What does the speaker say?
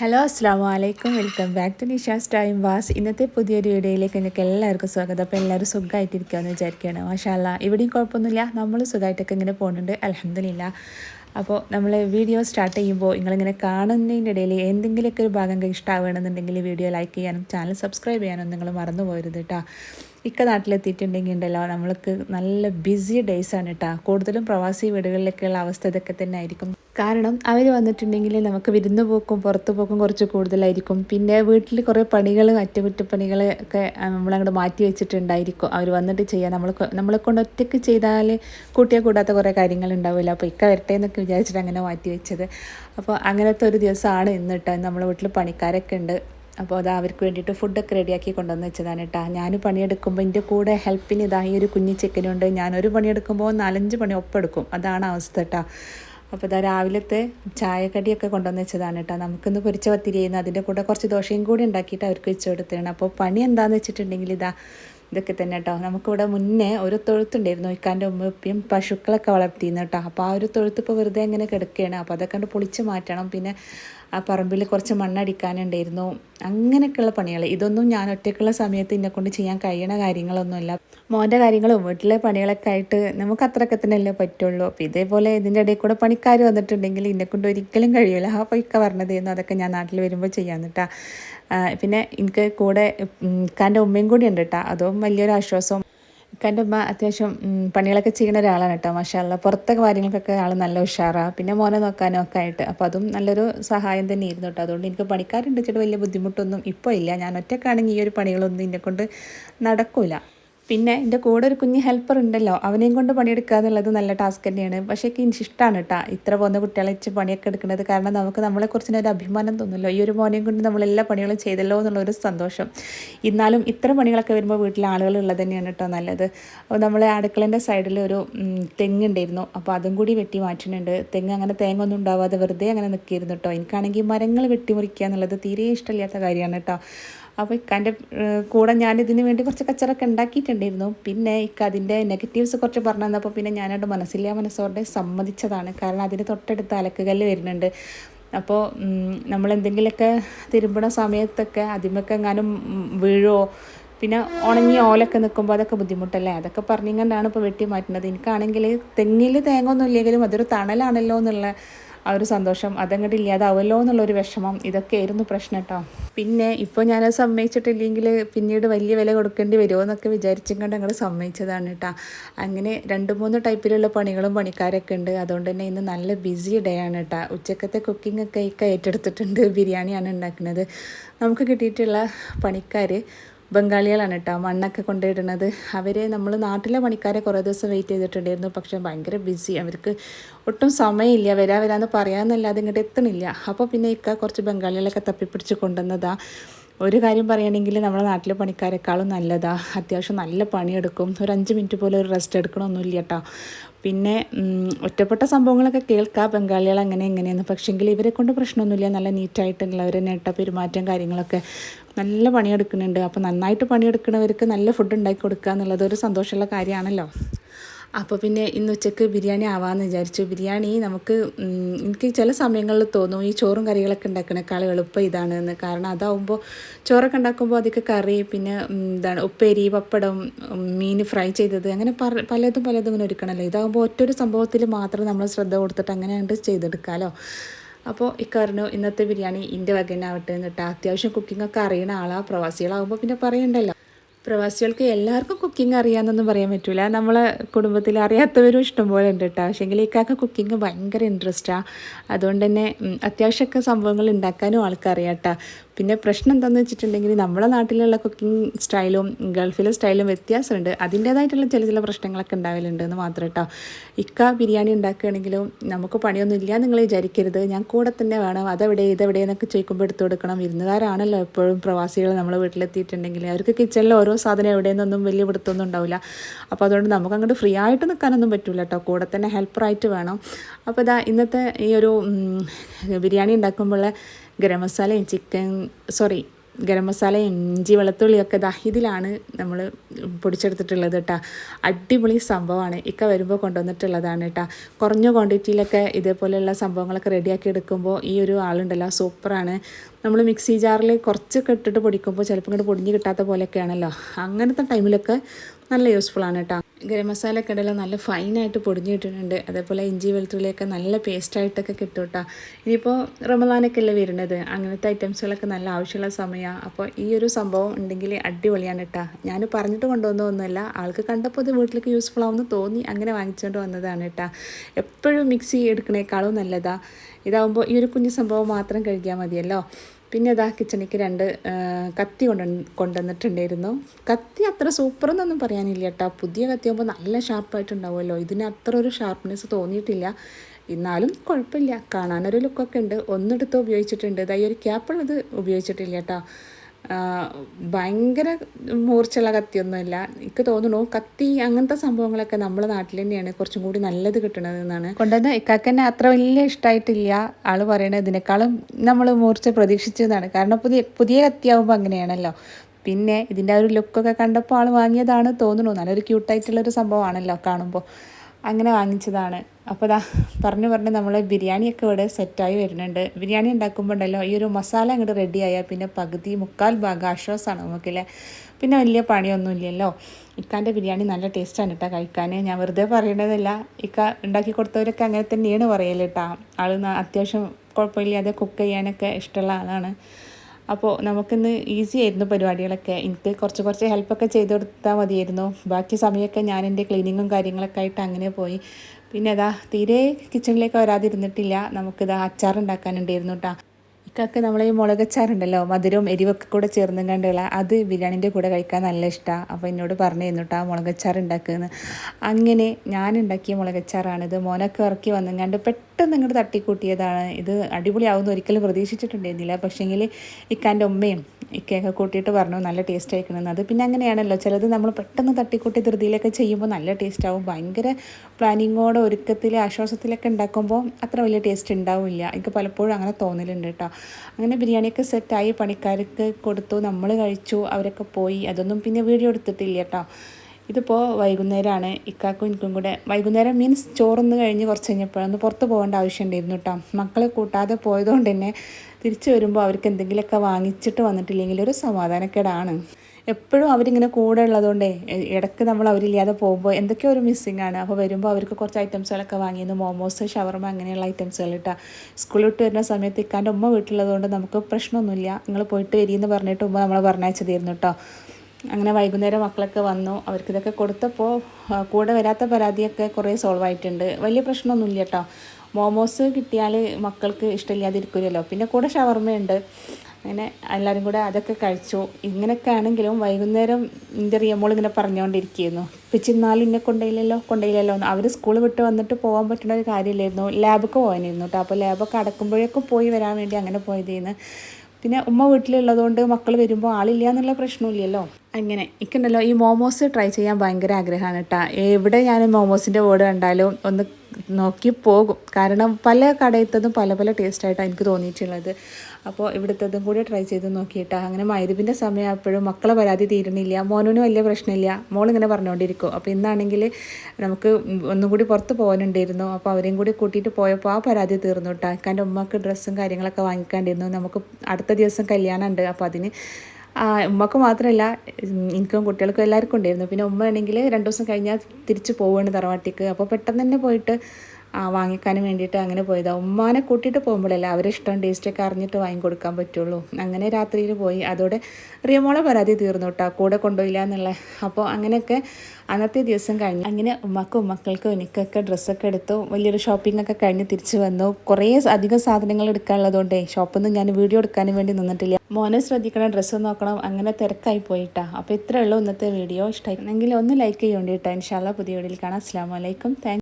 Hello അസ്സാം വലൈക്കും welcome back to Nisha's time was ഇന്നത്തെ പുതിയൊരു വീഡിയോയിലേക്ക് നിങ്ങൾക്ക് എല്ലാവർക്കും സ്വാഗതം. അപ്പോൾ എല്ലാവരും സുഖമായിട്ടിരിക്കുകയെന്ന് വിചാരിക്കുകയാണ്. മാഷാല്ല ഇവിടെയും കുഴപ്പമൊന്നുമില്ല. നമ്മൾ സുഖമായിട്ടൊക്കെ ഇങ്ങനെ പോകുന്നുണ്ട്. അലഹമില്ല അപ്പോൾ നമ്മൾ വീഡിയോ സ്റ്റാർട്ട് ചെയ്യുമ്പോൾ നിങ്ങളിങ്ങനെ കാണുന്നതിന്റെ ഇടയിൽ എന്തെങ്കിലുമൊക്കെ ഒരു ഭാഗം ഇഷ്ടമാവുകയാണെന്നുണ്ടെങ്കിൽ വീഡിയോ ലൈക്ക് ചെയ്യാനും ചാനൽ സബ്സ്ക്രൈബ് ചെയ്യാനും നിങ്ങൾ മറന്നു പോരുത് കേട്ടോ ഇക്ക നാട്ടിലെത്തിയിട്ടുണ്ടെങ്കിൽ ഉണ്ടല്ലോ നമ്മൾക്ക് നല്ല ബിസി ഡേയ്സ് ആണ് കേട്ടോ കൂടുതലും പ്രവാസി വീടുകളിലൊക്കെയുള്ള അവസ്ഥ ഇതൊക്കെ തന്നെ ആയിരിക്കും കാരണം അവർ വന്നിട്ടുണ്ടെങ്കിൽ നമുക്ക് വിരുന്ന് പോക്കും പുറത്തു പോക്കും കുറച്ച് കൂടുതലായിരിക്കും. പിന്നെ വീട്ടിൽ കുറേ പണികൾ അറ്റകുറ്റപ്പണികൾ ഒക്കെ നമ്മളങ്ങോട്ട് മാറ്റി വെച്ചിട്ടുണ്ടായിരിക്കും. അവർ വന്നിട്ട് ചെയ്യാൻ നമ്മൾ നമ്മളെ കൊണ്ട് ഒറ്റയ്ക്ക് ചെയ്താൽ കൂട്ടിയാൽ കൂടാത്ത കുറേ കാര്യങ്ങൾ ഉണ്ടാവില്ല അപ്പോൾ ഇക്ക വരട്ടെ എന്നൊക്കെ വിചാരിച്ചിട്ട് അങ്ങനെ മാറ്റി വെച്ചത്. അപ്പോൾ അങ്ങനത്തെ ഒരു ദിവസമാണ് ഇന്ന് കേട്ടോ നമ്മളെ വീട്ടിൽ പണിക്കാരൊക്കെ ഉണ്ട്. അപ്പോൾ അത് അവർക്ക് വേണ്ടിയിട്ട് ഫുഡൊക്കെ റെഡിയാക്കി കൊണ്ടുവന്ന് വെച്ചതാണ് കേട്ടോ ഞാൻ പണിയെടുക്കുമ്പോൾ എന്റെ കൂടെ ഹെൽപ്പിന് ഇതായി ഒരു കുഞ്ഞു ചിക്കനുണ്ട് ഞാനൊരു പണിയെടുക്കുമ്പോൾ നാലഞ്ച് പണി ഒപ്പെടുക്കും. അതാണ് അവസ്ഥ കേട്ടോ അപ്പോൾ ഇതാ രാവിലത്തെ ചായക്കടിയൊക്കെ കൊണ്ടുവന്ന് വെച്ചതാണ് കേട്ടോ നമുക്കിന്ന് പൊരിച്ച പത്തിരി ചെയ്യുന്ന അതിന്റെ കൂടെ കുറച്ച് ദോശയും കൂടി ഉണ്ടാക്കിയിട്ട് അവർക്ക് വെച്ച് കൊടുത്തതാണ്. അപ്പോൾ പണി എന്താണെന്ന് വെച്ചിട്ടുണ്ടെങ്കിൽ ഇതാ ഇതൊക്കെ തന്നെ കേട്ടോ നമുക്കിവിടെ മുന്നേ ഒരു തൊഴുത്തുണ്ടായിരുന്നു ഇക്കാന്റെ ഉമ്മയും പശുക്കളൊക്കെ വളർത്തിയിരുന്നു കേട്ടോ അപ്പോൾ ആ ഒരു തൊഴുത്ത് ഇപ്പോൾ വെറുതെ ഇങ്ങനെ കിടക്കുകയാണ്. അപ്പോൾ അതൊക്കെ കണ്ട് പൊളിച്ച് മാറ്റണം. പിന്നെ ആ പറമ്പിൽ കുറച്ച് മണ്ണടിക്കാനുണ്ടായിരുന്നു. അങ്ങനെയൊക്കെയുള്ള പണികൾ ഇതൊന്നും ഞാൻ ഒറ്റയ്ക്കുള്ള സമയത്ത് എന്നെ കൊണ്ട് ചെയ്യാൻ കഴിയണ കാര്യങ്ങളൊന്നുമല്ല. മോന്റെ കാര്യങ്ങളും വീട്ടിലെ പണികളൊക്കെ ആയിട്ട് നമുക്ക് അത്രയൊക്കെ തന്നെയല്ലേ പറ്റുള്ളൂ. അപ്പോൾ ഇതേപോലെ ഇതിന്റെ ഇടയിൽ കൂടെ പണിക്കാർ വന്നിട്ടുണ്ടെങ്കിൽ എന്നെ കൊണ്ട് ഒരിക്കലും കഴിയില്ല ആ പൈക്ക പറഞ്ഞതായിരുന്നു അതൊക്കെ ഞാൻ നാട്ടിൽ വരുമ്പോൾ ചെയ്യാം കേട്ടാ പിന്നെ എനിക്ക് കൂടെ ഇക്കാന്റെ ഉമ്മയും കൂടി ഉണ്ട് കേട്ടോ അതും വലിയൊരു ആശ്വാസവും. ഇക്കാന്റെ ഉമ്മ അത്യാവശ്യം പണികളൊക്കെ ചെയ്യുന്ന ഒരാളാണ് കേട്ടോ മഷാല്ല പുറത്തെ കാര്യങ്ങൾക്കൊക്കെ ആൾ നല്ല ഉഷാറാണ് പിന്നെ മോനെ നോക്കാനും ഒക്കെ ആയിട്ട്. അപ്പോൾ അതും നല്ലൊരു സഹായം തന്നെ തന്നെയായിരുന്നു കേട്ടോ അതുകൊണ്ട് എനിക്ക് പണിക്കാരുണ്ട്. വെച്ചിട്ട് വലിയ ബുദ്ധിമുട്ടൊന്നും ഇപ്പോൾ ഇല്ല. ഞാൻ ഒറ്റക്കാണെങ്കിൽ ഈ ഒരു പണികളൊന്നും എന്നെ കൊണ്ട് നടക്കില്ല പിന്നെ എന്റെ കൂടെ ഒരു കുഞ്ഞ് ഹെൽപ്പർ ഉണ്ടല്ലോ അവനെയും കൊണ്ട് പണിയെടുക്കുക എന്നുള്ളത് നല്ല ടാസ്ക് തന്നെയാണ്. പക്ഷേ എനിക്ക് ഇഷ്ടമാണ് കേട്ടോ ഇത്ര പോകുന്ന കുട്ടികളെ വെച്ച് പണിയൊക്കെ എടുക്കുന്നത് കാരണം നമുക്ക് നമ്മളെക്കുറിച്ച് ഒരു അഭിമാനം തോന്നുമല്ലോ. ഈ ഒരു മോനെയും കൊണ്ട് നമ്മളെല്ലാ പണികളും ചെയ്തല്ലോ എന്നുള്ള ഒരു സന്തോഷം. എന്നാലും ഇത്ര പണികളൊക്കെ വരുമ്പോൾ വീട്ടിൽ ആളുകൾ ഉള്ളത് തന്നെയാണ് കേട്ടോ നല്ലത്. അപ്പോൾ നമ്മളെ അടുക്കളേന്റെ സൈഡിൽ ഒരു തെങ്ങുണ്ടായിരുന്നു അപ്പോൾ അതും കൂടി വെട്ടി മാറ്റുന്നുണ്ട്. തെങ്ങ് അങ്ങനെ തേങ്ങ ഒന്നും ഉണ്ടാവാതെ വെറുതെ അങ്ങനെ നിൽക്കിയിരുന്നു കേട്ടോ എനിക്കാണെങ്കിൽ മരങ്ങൾ വെട്ടിമുറിക്കുക എന്നുള്ളത് തീരെ ഇഷ്ടമില്ലാത്ത കാര്യമാണ് കേട്ടോ അപ്പോൾ ഇക്കാന്റെ കൂടെ ഞാനിതിന് വേണ്ടി കുറച്ച് കച്ചറൊക്കെ ഉണ്ടാക്കിയിട്ടുണ്ടായിരുന്നു. പിന്നെ ഇക്ക അതിന്റെ നെഗറ്റീവ്സ് കുറച്ച് പറഞ്ഞു തന്നപ്പോൾ പിന്നെ ഞാനത് മനസ്സില്ലാ മനസ്സോടെ സമ്മതിച്ചതാണ്. കാരണം അതിന് തൊട്ടടുത്ത് അലക്കുകല്ല് വരുന്നുണ്ട്. അപ്പോൾ നമ്മൾ എന്തെങ്കിലുമൊക്കെ തിരുമ്പണ സമയത്തൊക്കെ അതിമൊക്കെ എങ്ങാനും വീഴോ? പിന്നെ ഉണങ്ങി ഓലൊക്കെ നിൽക്കുമ്പോൾ അതൊക്കെ ബുദ്ധിമുട്ടല്ലേ? അതൊക്കെ പറഞ്ഞിങ്ങണ്ടാണ് ഇപ്പോൾ വെട്ടി മാറ്റുന്നത്. എനിക്കാണെങ്കിൽ തെങ്ങിൽ തേങ്ങ ഒന്നും ഇല്ലെങ്കിലും അതൊരു തണലാണല്ലോ എന്നുള്ള ആ ഒരു സന്തോഷം അതങ്ങോട്ട് ഇല്ലാതാവുമല്ലോ എന്നുള്ളൊരു വിഷമം. ഇതൊക്കെയായിരുന്നു പ്രശ്നം കേട്ടോ. പിന്നെ ഇപ്പോൾ ഞാൻ സമ്മതിച്ചിട്ടില്ലെങ്കിൽ പിന്നീട് വലിയ വില കൊടുക്കേണ്ടി വരുമോ എന്നൊക്കെ വിചാരിച്ചും കണ്ട് ഞങ്ങൾ സമ്മതിച്ചതാണ് കേട്ടോ. അങ്ങനെ രണ്ട് മൂന്ന് ടൈപ്പിലുള്ള പണികളും പണിക്കാരൊക്കെ ഉണ്ട്. അതുകൊണ്ട് തന്നെ ഇന്ന് നല്ല ബിസി ഡേ ആണ് കേട്ടോ. ഉച്ചക്കത്തെ കുക്കിംഗ് ഒക്കെ ഏറ്റെടുത്തിട്ടുണ്ട്. ബിരിയാണിയാണ് ഉണ്ടാക്കുന്നത്. നമുക്ക് കിട്ടിയിട്ടുള്ള പണിക്കാർ ബംഗാളികളാണ് കേട്ടോ. മണ്ണൊക്കെ കൊണ്ടിടുന്നത് അവരെ നമ്മൾ നാട്ടിലെ പണിക്കാരെ കുറേ ദിവസം വെയിറ്റ് ചെയ്തിട്ടുണ്ടായിരുന്നു. പക്ഷേ ഭയങ്കര ബിസി അവർക്ക് ഒട്ടും സമയമില്ല. വരാ വരാമെന്ന് പറയാമെന്നല്ലാതെ ഇങ്ങോട്ട് എത്തണില്ല. അപ്പോൾ പിന്നെ ഇക്ക കുറച്ച് ബംഗാളികളൊക്കെ തപ്പിപ്പിടിച്ച് കൊണ്ടുവന്നതാണ് ഒരു കാര്യം പറയുകയാണെങ്കിൽ നമ്മുടെ നാട്ടിലെ പണിക്കാരെക്കാളും നല്ലതാ. അത്യാവശ്യം നല്ല പണിയെടുക്കും. ഒരു അഞ്ച് മിനിറ്റ് പോലെ ഒരു റെസ്റ്റ് എടുക്കണമൊന്നുമില്ല കേട്ടോ പിന്നെ ഒറ്റപ്പെട്ട സംഭവങ്ങളൊക്കെ കേൾക്കാം. ബംഗാളികൾ അങ്ങനെ എങ്ങനെയെന്ന് പക്ഷേങ്കിൽ ഇവരെ കൊണ്ട് പ്രശ്നമൊന്നുമില്ല. നല്ല നീറ്റായിട്ടുള്ള ഒരു നേട്ട പെരുമാറ്റം കാര്യങ്ങളൊക്കെ നല്ല പണിയെടുക്കുന്നുണ്ട്. അപ്പോൾ നന്നായിട്ട് പണിയെടുക്കുന്നവർക്ക് നല്ല ഫുഡ് ഉണ്ടാക്കി കൊടുക്കുക എന്നുള്ളത് ഒരു സന്തോഷമുള്ള കാര്യമാണല്ലോ. അപ്പോൾ പിന്നെ ഇന്ന് ഉച്ചയ്ക്ക് ബിരിയാണി ആവാമെന്ന് വിചാരിച്ചു. ബിരിയാണി നമുക്ക് എനിക്ക് ചില സമയങ്ങളിൽ തോന്നും ഈ ചോറും കറികളൊക്കെ ഉണ്ടാക്കണേക്കാൾ എളുപ്പം ഇതാണ് എന്ന് കാരണം അതാവുമ്പോൾ ചോറൊക്കെ ഉണ്ടാക്കുമ്പോൾ അതൊക്കെ കറി പിന്നെ എന്താണ് ഉപ്പേരി പപ്പടം മീൻ ഫ്രൈ ചെയ്തത് അങ്ങനെ പലതും പലതും ഇങ്ങനെ ഒരുക്കണമല്ലോ ഇതാകുമ്പോൾ ഒറ്റൊരു സംഭവത്തിൽ മാത്രം നമ്മൾ ശ്രദ്ധ കൊടുത്തിട്ട് അങ്ങനെ കണ്ട് ചെയ്തെടുക്കാമല്ലോ അപ്പോൾ ഇക്കാരനു ഇന്നത്തെ ബിരിയാണി ഇന്റെ വകനാവട്ടെ എന്നിട്ട് അത്യാവശ്യം കുക്കിംഗ് ഒക്കെ അറിയണ ആളാണ് പ്രവാസികളാകുമ്പോൾ പിന്നെ പറയണ്ടല്ലോ. പ്രവാസികൾക്ക് എല്ലാവർക്കും കുക്കിംഗ് അറിയാമെന്നൊന്നും പറയാൻ പറ്റില്ല നമ്മളെ കുടുംബത്തിൽ അറിയാത്തവരും ഇഷ്ടംപോലെ ഉണ്ട് കേട്ടോ പക്ഷേങ്കിൽ ഇക്കാക്ക് കുക്കിംഗ് ഭയങ്കര ഇൻട്രസ്റ്റാണ് അതുകൊണ്ട് തന്നെ അത്യാവശ്യമൊക്കെ സംഭവങ്ങൾ ഉണ്ടാക്കാനും ആൾക്കറിയാം കേട്ടോ പിന്നെ പ്രശ്നം എന്താണെന്ന് വെച്ചിട്ടുണ്ടെങ്കിൽ നമ്മുടെ നാട്ടിലുള്ള കുക്കിംഗ് സ്റ്റൈലും ഗൾഫിലെ സ്റ്റൈലും വ്യത്യാസമുണ്ട്. അതിന്റേതായിട്ടുള്ള ചില ചില പ്രശ്നങ്ങളൊക്കെ ഉണ്ടാവലുണ്ട് എന്ന് മാത്രം കേട്ടോ. ഇക്ക ബിരിയാണി ഉണ്ടാക്കുകയാണെങ്കിലും നമുക്ക് പണിയൊന്നും ഇല്ല നിങ്ങൾ വിചാരിക്കരുത്. ഞാൻ കൂടെ തന്നെ വേണം. അതെവിടെ ഇതെവിടെ എന്നൊക്കെ ചോദിക്കുമ്പോൾ എടുത്തു കൊടുക്കണം. വിരുന്നുകാരാണല്ലോ എപ്പോഴും പ്രവാസികൾ നമ്മൾ വീട്ടിലെത്തിയിട്ടുണ്ടെങ്കിൽ. അവർക്ക് കിച്ചണിൽ ഓരോ സാധനം എവിടെയെന്നൊന്നും വലിയ പിടുത്തൊന്നും ഉണ്ടാവില്ല. അപ്പോൾ അതുകൊണ്ട് നമുക്ക് അങ്ങോട്ട് ഫ്രീ ആയിട്ട് നിൽക്കാനൊന്നും പറ്റില്ല കേട്ടോ. കൂടെ തന്നെ ഹെൽപ്പറായിട്ട് വേണം. അപ്പോൾ ഇതാ ഇന്നത്തെ ഈ ഒരു ബിരിയാണി ഉണ്ടാക്കുമ്പോൾ ഗരം മസാലയും ചിക്കൻ സോറി ഗരം മസാല ഇഞ്ചി വെളുത്തുള്ളിയൊക്കെ ദാ നമ്മൾ പൊടിച്ചെടുത്തിട്ടുള്ളത് കേട്ടോ അടിപൊളി സംഭവമാണ്. ഇക്ക വരുമ്പോൾ കൊണ്ടുവന്നിട്ടുള്ളതാണ് കേട്ടോ കുറഞ്ഞ ക്വാണ്ടിറ്റിയിലൊക്കെ ഇതേപോലെയുള്ള സംഭവങ്ങളൊക്കെ റെഡിയാക്കി എടുക്കുമ്പോൾ ഈ ഒരു ആളുണ്ടല്ലോ സൂപ്പറാണ്. നമ്മൾ മിക്സി ജാറിൽ കുറച്ചൊക്കെ ഇട്ടിട്ട് പൊടിക്കുമ്പോൾ ചിലപ്പോൾ ഇങ്ങോട്ട് പൊടിഞ്ഞ് കിട്ടാത്ത പോലെയൊക്കെയാണല്ലോ. അങ്ങനത്തെ ടൈമിലൊക്കെ നല്ല യൂസ്ഫുൾ ആണ് കേട്ടോ ഗരം മസാല കടല നല്ല ഫൈനായിട്ട് പൊടിഞ്ഞു കിട്ടുന്നുണ്ട് അതേപോലെ ഇഞ്ചി വെളുത്തുള്ളിയൊക്കെ നല്ല പേസ്റ്റായിട്ടൊക്കെ കിട്ടും കേട്ടോ ഇനിയിപ്പോൾ റമദാനൊക്കെ അല്ലേ വരുന്നത്? അങ്ങനത്തെ ഐറ്റംസുകളൊക്കെ നല്ല ആവശ്യമുള്ള സമയമാണ് അപ്പോൾ ഈ ഒരു സംഭവം ഉണ്ടെങ്കിൽ അടിപൊളിയാണ് കേട്ടോ ഞാൻ പറഞ്ഞിട്ട് കൊണ്ടുവന്നൊന്നുമല്ല ആൾക്ക് കണ്ടപ്പോൾ ഇത് വീട്ടിലേക്ക് യൂസ്ഫുൾ ആവുമെന്ന് തോന്നി. അങ്ങനെ വാങ്ങിച്ചുകൊണ്ട് വന്നതാണ് കേട്ടോ എപ്പോഴും മിക്സി എടുക്കണേക്കാളും നല്ലതാണ് ഇതാവുമ്പോൾ ഈ ഒരു കുഞ്ഞു സംഭവം മാത്രം കഴിക്കാൻ മതിയല്ലോ. പിന്നെ ഇതാ കിച്ചണിക്ക് രണ്ട് കത്തി കൊണ്ട് കൊണ്ടുവന്നിട്ടുണ്ടായിരുന്നു. കത്തി അത്ര സൂപ്പറെന്നൊന്നും പറയാനില്ല കേട്ടോ. പുതിയ കത്തിയാകുമ്പോൾ നല്ല ഷാർപ്പായിട്ടുണ്ടാവുമല്ലോ. ഇതിന് അത്ര ഒരു ഷാർപ്പ്നെസ് തോന്നിയിട്ടില്ല. എന്നാലും കുഴപ്പമില്ല. കാണാനൊരു ലുക്കൊക്കെ ഉണ്ട്. ഒന്നെടുത്ത് ഉപയോഗിച്ചിട്ടുണ്ട്. ഇതായി ഒരു ക്യാപ്പുള്ളത് ഉപയോഗിച്ചിട്ടില്ല കേട്ടോ. ഭയങ്കര മൂർച്ചയുള്ള കത്തിയൊന്നുമല്ല. എനിക്ക് തോന്നുന്നു കത്തി അങ്ങനത്തെ സംഭവങ്ങളൊക്കെ നമ്മുടെ നാട്ടിൽ തന്നെയാണ് കുറച്ചും കൂടി നല്ലത് കിട്ടണതെന്നാണ് കൊണ്ടുവന്ന ഇക്കാക്കന്നെ അത്ര വലിയ ഇഷ്ടമായിട്ടില്ല ആൾ പറയണത് ഇതിനേക്കാളും നമ്മൾ മൂർച്ച പ്രതീക്ഷിച്ചതാണ് കാരണം പുതിയ പുതിയ കത്തിയാവുമ്പോൾ അങ്ങനെയാണല്ലോ. പിന്നെ ഇതിന്റെ ആ ഒരു ലുക്കൊക്കെ കണ്ടപ്പോൾ ആൾ വാങ്ങിയതാണ് തോന്നുന്നു. നല്ലൊരു ക്യൂട്ടായിട്ടുള്ളൊരു സംഭവമാണല്ലോ കാണുമ്പോൾ അങ്ങനെ വാങ്ങിച്ചതാണ്. അപ്പോൾ ദാ പറഞ്ഞു പറഞ്ഞ് നമ്മൾ ബിരിയാണിയൊക്കെ ഇവിടെ സെറ്റായി വരുന്നുണ്ട്. ബിരിയാണി ഉണ്ടാക്കുമ്പോൾ ഉണ്ടല്ലോ ഈ ഒരു മസാല അങ്ങോട്ട് റെഡി ആയാൽ പിന്നെ പകുതി മുക്കാൽ ഭാഗം ആശ്വാസമാണ് നമുക്കില്ലേ. പിന്നെ വലിയ പണിയൊന്നുമില്ലല്ലോ ഇക്കാന്റെ ബിരിയാണി നല്ല ടേസ്റ്റാണ് കേട്ടോ കഴിക്കാൻ ഞാൻ വെറുതെ പറയണതല്ല. ഇക്ക ഉണ്ടാക്കി കൊടുത്തവരൊക്കെ അങ്ങനെ തന്നെയാണ് പറയൽ കേട്ടോ ആൾ അത്യാവശ്യം കുഴപ്പമില്ലാതെ കുക്ക് ചെയ്യാനൊക്കെ ഇഷ്ടമുള്ള ആളാണ്. അപ്പോൾ നമുക്കിന്ന് ഈസി ആയിരുന്നു പരിപാടികളൊക്കെ. എനിക്ക് കുറച്ച് കുറച്ച് ഹെൽപ്പൊക്കെ ചെയ്ത് കൊടുത്താൽ മതിയായിരുന്നു. ബാക്കി സമയമൊക്കെ ഞാൻ എന്റെ ക്ലീനിങ്ങും കാര്യങ്ങളൊക്കെ ആയിട്ട് അങ്ങനെ പോയി. പിന്നെ അതാ തീരെ കിച്ചണിലേക്ക് വരാതിരുന്നിട്ടില്ല. നമുക്കിതാ അച്ചാർ ഉണ്ടാക്കാനുണ്ടായിരുന്നു കേട്ടോ ഇക്കൊക്കെ നമ്മളെ ഈ മുളകച്ചാറുണ്ടല്ലോ മധുരവും എരിവൊക്കെ കൂടെ ചേർന്നും കണ്ടുള്ള അത് ബിരിയാണിന്റെ കൂടെ കഴിക്കാൻ നല്ല ഇഷ്ടമാണ് അപ്പോൾ എന്നോട് പറഞ്ഞു തന്നിട്ട് ആ മുളകച്ചാർ ഉണ്ടാക്കുന്നത് അങ്ങനെ ഞാൻ ഉണ്ടാക്കിയ മുളകച്ചാറാണിത്. മോനൊക്കെ ഇറക്കി വന്നും കണ്ട് പെട്ടെന്ന് ഇങ്ങോട്ട് തട്ടിക്കൂട്ടിയതാണ്. ഇത് അടിപൊളിയാവുമെന്ന് ഒരിക്കലും പ്രതീക്ഷിച്ചിട്ടുണ്ടായിരുന്നില്ല. പക്ഷേങ്കിൽ ഇക്കാന്റെ ഉമ്മയും ഇക്കയൊക്കെ കൂട്ടിയിട്ട് പറഞ്ഞു നല്ല ടേസ്റ്റ് ആയിക്കണമെന്ന് അത് പിന്നെ അങ്ങനെയാണല്ലോ. ചിലത് നമ്മൾ പെട്ടെന്ന് തട്ടിക്കൂട്ടി ധൃതിയിലൊക്കെ ചെയ്യുമ്പോൾ നല്ല ടേസ്റ്റ് ആവും. ഭയങ്കര പ്ലാനിങ്ങോടെ ഒരുക്കത്തിൽ ആശ്വാസത്തിലൊക്കെ ഉണ്ടാക്കുമ്പോൾ അത്ര വലിയ ടേസ്റ്റ് ഉണ്ടാവില്ല. എനിക്ക് പലപ്പോഴും അങ്ങനെ തോന്നലുണ്ട് കേട്ടോ. അങ്ങനെ ബിരിയാണിയൊക്കെ സെറ്റായി പണിക്കാർക്ക് കൊടുത്തു നമ്മൾ കഴിച്ചു അവരൊക്കെ പോയി. അതൊന്നും പിന്നെ വീഡിയോ എടുത്തിട്ടില്ല കേട്ടോ. ഇതിപ്പോൾ വൈകുന്നേരമാണ് ഇക്കാക്കും എനിക്കും കൂടെ. വൈകുന്നേരം മീൻസ് ചോറൊന്ന് കഴിഞ്ഞ് കുറച്ച് കഴിഞ്ഞപ്പോഴൊന്ന് പുറത്ത് പോകേണ്ട ആവശ്യമുണ്ടായിരുന്നു കേട്ടോ മക്കളെ കൂട്ടാതെ പോയതുകൊണ്ട് തന്നെ തിരിച്ചു വരുമ്പോൾ അവർക്ക് എന്തെങ്കിലുമൊക്കെ വാങ്ങിച്ചിട്ട് വന്നിട്ടില്ലെങ്കിൽ ഒരു സമാധാനക്കേടാണ്. എപ്പോഴും അവരിങ്ങനെ കൂടെ ഉള്ളതുകൊണ്ടേ ഇടയ്ക്ക് നമ്മൾ അവരില്ലാതെ പോകുമ്പോൾ എന്തൊക്കെയോ ഒരു മിസ്സിങ് ആണ്. അപ്പോൾ വരുമ്പോൾ അവർക്ക് കുറച്ച് ഐറ്റംസുകളൊക്കെ വാങ്ങിയിരുന്നു. മോമോസ് ഷവർമ അങ്ങനെയുള്ള ഐറ്റംസുകൾ ഇട്ടാ സ്കൂളിൽ വിട്ട് വരുന്ന സമയത്ത് ഇക്കാന്റെ ഉമ്മ വീട്ടിലുള്ളതുകൊണ്ട് നമുക്ക് പ്രശ്നമൊന്നുമില്ല. നിങ്ങൾ പോയിട്ട് വരിയെന്ന് പറഞ്ഞിട്ട് ഉമ്മ നമ്മളെ പറഞ്ഞയച്ചതായിരുന്നു കേട്ടോ അങ്ങനെ വൈകുന്നേരം മക്കളൊക്കെ വന്നു. അവർക്കിതൊക്കെ കൊടുത്തപ്പോൾ കൂടെ വരാത്ത പരാതിയൊക്കെ കുറേ സോൾവ് ആയിട്ടുണ്ട്. വലിയ പ്രശ്നമൊന്നുമില്ല കേട്ടോ. മോമോസ് കിട്ടിയാൽ മക്കൾക്ക് ഇഷ്ടമില്ലാതിരിക്കില്ലല്ലോ പിന്നെ കൂടെ ഷവർമ്മയുണ്ട് അങ്ങനെ എല്ലാവരും കൂടെ അതൊക്കെ കഴിച്ചു. ഇങ്ങനെയൊക്കെ ആണെങ്കിലും വൈകുന്നേരം എന്റെ റിയമോൾ ഇങ്ങനെ പറഞ്ഞുകൊണ്ടിരിക്കുകയായിരുന്നു പിച്ചിന്നാലും ഇന്നെ കൊണ്ടയില്ലല്ലോ? എന്ന്. അവർ സ്കൂൾ വിട്ട് വന്നിട്ട് പോകാൻ പറ്റുന്ന ഒരു കാര്യമില്ലായിരുന്നു. ലാബൊക്കെ പോകാനായിരുന്നു കേട്ടോ. അപ്പോൾ ലാബൊക്കെ അടക്കുമ്പോഴേക്കും പോയി വരാൻ വേണ്ടി അങ്ങനെ പോയതേന്ന്. പിന്നെ ഉമ്മ വീട്ടിലുള്ളതുകൊണ്ട് മക്കൾ വരുമ്പോൾ ആളില്ല എന്നുള്ള പ്രശ്നമില്ലല്ലോ. അങ്ങനെ. എനിക്കുണ്ടല്ലോ ഈ മോമോസ് ട്രൈ ചെയ്യാൻ ഭയങ്കര ആഗ്രഹമാണ് കേട്ടോ എവിടെ ഞാൻ മോമോസിന്റെ ബോർഡ് കണ്ടാലും ഒന്ന് നോക്കി പോകും. കാരണം പല കടയത്തതും പല പല ടേസ്റ്റായിട്ടാണ് എനിക്ക് തോന്നിയിട്ടുള്ളത്. അപ്പോൾ ഇവിടുത്തതും കൂടി ട്രൈ ചെയ്ത് നോക്കിയിട്ടാ. അങ്ങനെ മൈരുവിന്റെ സമയം അപ്പോഴും മക്കളെ പരാതി തീരണില്ല മോനൂന് വലിയ പ്രശ്നമില്ല. മോൾ മോളിങ്ങനെ പറഞ്ഞുകൊണ്ടിരിക്കും അപ്പോൾ ഇന്നാണെങ്കിൽ നമുക്ക് ഒന്നും കൂടി പുറത്ത് പോകാനുണ്ടായിരുന്നു. അപ്പോൾ അവരെയും കൂടി കൂട്ടിയിട്ട് പോയപ്പോൾ ആ പരാതി തീർന്നു കേട്ടോ എന്റെ ഉമ്മക്ക് ഡ്രസ്സും കാര്യങ്ങളൊക്കെ വാങ്ങിക്കാണ്ടിരുന്നു. നമുക്ക് അടുത്ത ദിവസം കല്യാണമുണ്ട്. അപ്പോൾ അതിന് ഉമ്മക്ക് മാത്രമല്ല എനിക്കും കുട്ടികൾക്കും എല്ലാവർക്കും ഉണ്ടായിരുന്നു. പിന്നെ ഉമ്മ ആണെങ്കിൽ രണ്ട് ദിവസം കഴിഞ്ഞാൽ തിരിച്ച് പോവുകയാണ് തറവാട്ടിക്ക് അപ്പോൾ പെട്ടെന്ന് തന്നെ പോയിട്ട് വാങ്ങിക്കാനും വേണ്ടിയിട്ട് അങ്ങനെ പോയതാണ് ഉമ്മാനെ കൂട്ടിയിട്ട് പോകുമ്പോഴല്ലേ അവരിഷ്ടം ടേസ്റ്റൊക്കെ അറിഞ്ഞിട്ട് വാങ്ങിക്കൊടുക്കാൻ പറ്റുള്ളൂ. അങ്ങനെ രാത്രിയിൽ പോയി. അതോടെ റിയമോളെ പരാതി തീർന്നു കേട്ടോ കൂടെ കൊണ്ടുപോയില്ല എന്നുള്ള. അപ്പോൾ അങ്ങനെയൊക്കെ അന്നത്തെ ദിവസം കഴിഞ്ഞു അങ്ങനെ ഉമ്മക്കും മക്കൾക്കും എനിക്കൊക്കെ ഡ്രസ്സൊക്കെ എടുത്തു. വലിയൊരു ഷോപ്പിംഗ് ഒക്കെ കഴിഞ്ഞ് തിരിച്ചു വന്നു. കുറേ അധികം സാധനങ്ങൾ എടുക്കാനുള്ളതുകൊണ്ടേ ഷോപ്പിൽ നിന്ന് ഞാൻ വീഡിയോ എടുക്കാനും വേണ്ടി നിന്നിട്ടില്ല. മോനെ ശ്രദ്ധിക്കണം ഡ്രസ്സ് നോക്കണം. അങ്ങനെ തിരക്കായി പോയിട്ടാ അപ്പോൾ ഇത്രയേ ഉള്ളൂ ഇന്നത്തെ വീഡിയോ. ഇഷ്ടമായിരുന്നെങ്കിൽ ഒന്ന് ലൈക്ക് ചെയ്യേണ്ടി കേട്ടോ ഇൻഷാല്ല പുതിയ വീഡിയോയിൽ കാണാം. അസ്സാം വലൈക്കും താങ്ക്